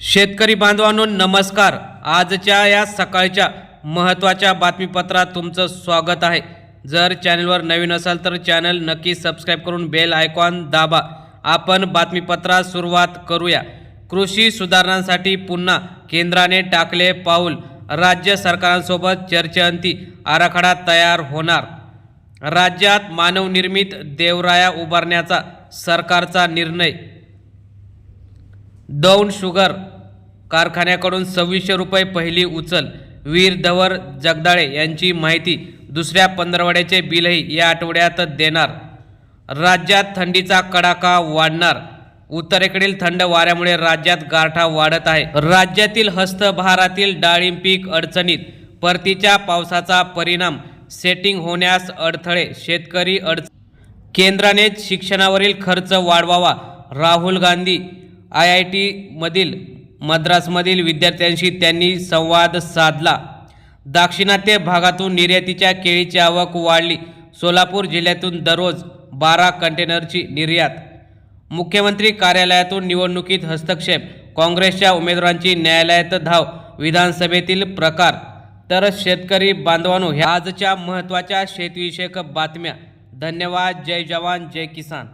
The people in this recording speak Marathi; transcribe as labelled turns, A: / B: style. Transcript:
A: शेतकरी बांधवांनो नमस्कार. आजच्या या सकाळच्या महत्त्वाच्या बातमीपत्रात तुमचं स्वागत आहे. जर चॅनलवर नवीन असाल तर चॅनल नक्की सबस्क्राईब करून बेल आयकॉन दाबा. आपण बातमीपत्रात सुरुवात करूया. कृषी सुधारणांसाठी पुन्हा केंद्राने टाकले पाऊल. राज्य सरकारांसोबत चर्चेअंती आराखडा तयार होणार. राज्यात मानवनिर्मित देवराया उभारण्याचा सरकारचा निर्णय. दौंड शुगर कारखान्याकडून सव्वीसशे रुपये पहिली उचल. वीर धवर जगदाळे यांची माहिती दुसऱ्या पंधरवड्याचे बिलही या आठवड्यात देणार. राज्यात थंडीचा कडाका वाढणार. उत्तरेकडील थंड वाऱ्यामुळे राज्यात गारठा वाढत आहे. राज्यातील हस्तभारातील डाळिंब पीक अडचणीत. परतीच्या पावसाचा परिणाम. सेटिंग होण्यास अडथळे. शेतकरी अड केंद्रानेच शिक्षणावरील खर्च वाढवावा. राहुल गांधी आय आय टीमधील मद्रासमधील विद्यार्थ्यांशी त्यांनी संवाद साधला. दाक्षिणात्य भागातून निर्यातीच्या केळीची आवक वाढली. सोलापूर जिल्ह्यातून दररोज बारा कंटेनरची निर्यात. मुख्यमंत्री कार्यालयातून निवडणुकीत हस्तक्षेप काँग्रेसच्या उमेदवारांची न्यायालयात धाव विधानसभेतील प्रकार. तर शेतकरी बांधवांनो ह्या आजच्या महत्त्वाच्या शेतीविषयक बातम्या. धन्यवाद जय जवान जय किसान.